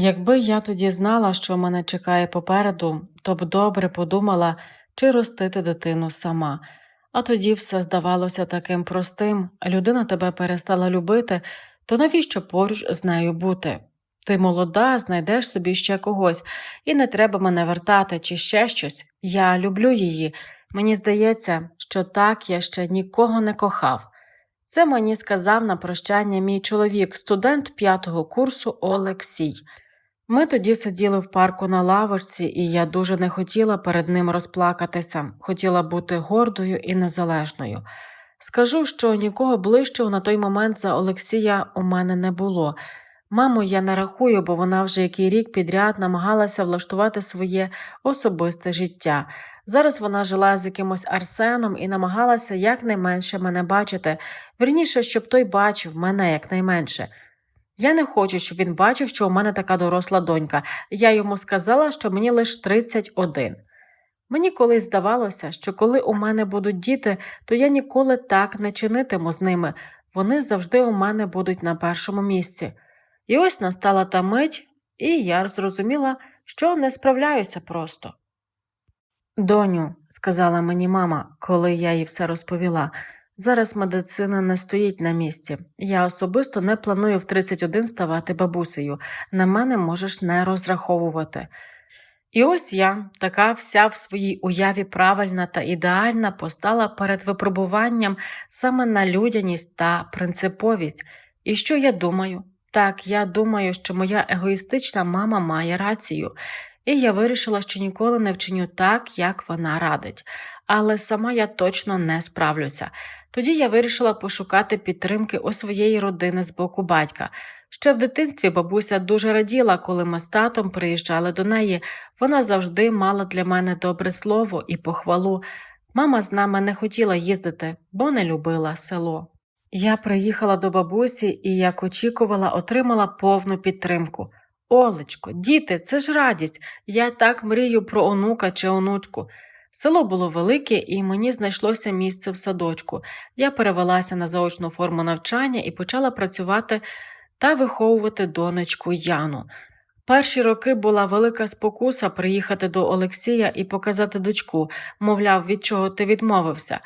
Якби я тоді знала, що мене чекає попереду, то б добре подумала, чи ростити дитину сама. А тоді все здавалося таким простим, людина тебе перестала любити, то навіщо поруч з нею бути? Ти молода, знайдеш собі ще когось, і не треба мене вертати чи ще щось. Я люблю її. Мені здається, що так я ще нікого не кохав. Це мені сказав на прощання мій чоловік, студент п'ятого курсу Олексій. Ми тоді сиділи в парку на лавочці, і я дуже не хотіла перед ним розплакатися, хотіла бути гордою і незалежною. Скажу, що нікого ближчого на той момент за Олексія у мене не було. Маму я не рахую, бо вона вже який рік підряд намагалася влаштувати своє особисте життя. Зараз вона жила з якимось Арсеном і намагалася якнайменше мене бачити, вірніше, щоб той бачив мене якнайменше. Я не хочу, щоб він бачив, що у мене така доросла донька. Я йому сказала, що мені лише 31. Мені колись здавалося, що коли у мене будуть діти, то я ніколи так не чинитиму з ними. Вони завжди у мене будуть на першому місці. І ось настала та мить, і я зрозуміла, що не справляюся просто. Доню, сказала мені мама, коли я їй все розповіла, зараз медицина не стоїть на місці. Я особисто не планую в 31 ставати бабусею. На мене можеш не розраховувати. І ось я, така вся в своїй уяві правильна та ідеальна, постала перед випробуванням саме на людяність та принциповість. І що я думаю? Так, я думаю, що моя егоїстична мама має рацію, і я вирішила, що ніколи не вчиню так, як вона радить, але сама я точно не справлюся. Тоді я вирішила пошукати підтримки у своєї родини з боку батька. Ще в дитинстві бабуся дуже раділа, коли ми з татом приїжджали до неї. Вона завжди мала для мене добре слово і похвалу. Мама з нами не хотіла їздити, бо не любила село. Я приїхала до бабусі і, як очікувала, отримала повну підтримку. Олечко, діти, це ж радість. Я так мрію про онука чи онучку. Село було велике, і мені знайшлося місце в садочку. Я перевелася на заочну форму навчання і почала працювати та виховувати донечку Яну. Перші роки була велика спокуса приїхати до Олексія і показати дочку, мовляв, від чого ти відмовився,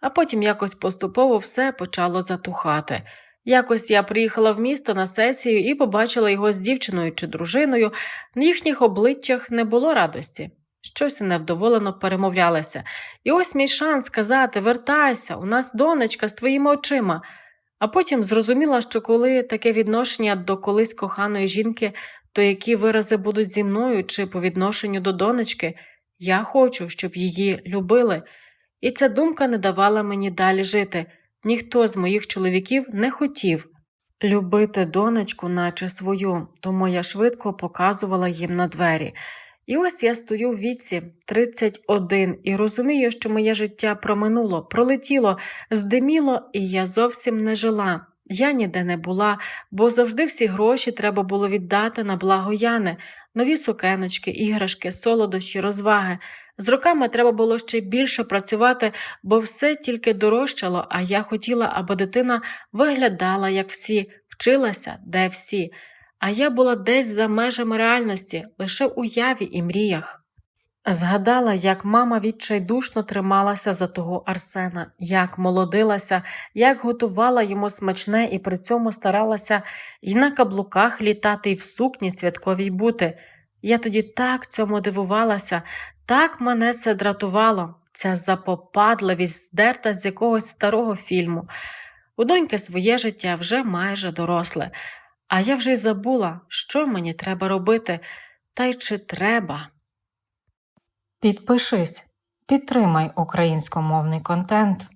а потім якось поступово все почало затухати. Якось я приїхала в місто на сесію і побачила його з дівчиною чи дружиною, на їхніх обличчях не було радості. Щось невдоволено перемовлялися. І ось мій шанс сказати вертайся, у нас донечка з твоїми очима. А потім зрозуміла, що коли таке відношення до колись коханої жінки, то які вирази будуть зі мною чи по відношенню до донечки, я хочу, щоб її любили. І ця думка не давала мені далі жити. Ніхто з моїх чоловіків не хотів любити донечку, наче свою, тому я швидко показувала їм на двері. І ось я стою в віці 31 і розумію, що моє життя проминуло, пролетіло, здиміло, і я зовсім не жила. Я ніде не була, бо завжди всі гроші треба було віддати на благо Яни, нові сукеночки, іграшки, солодощі, розваги. З роками треба було ще більше працювати, бо все тільки дорожчало, а я хотіла, аби дитина виглядала, як всі, вчилася, де всі а я була десь за межами реальності, лише в уяві і мріях. Згадала, як мама відчайдушно трималася за того Арсена, як молодилася, як готувала йому смачне і при цьому старалася і на каблуках літати, і в сукні святковій бути. Я тоді так цьому дивувалася, так мене це дратувало, ця запопадливість здерта з якогось старого фільму. У доньки своє життя вже майже доросле. А я вже й забула, що мені треба робити, та й чи треба. Підпишись, підтримай українськомовний контент.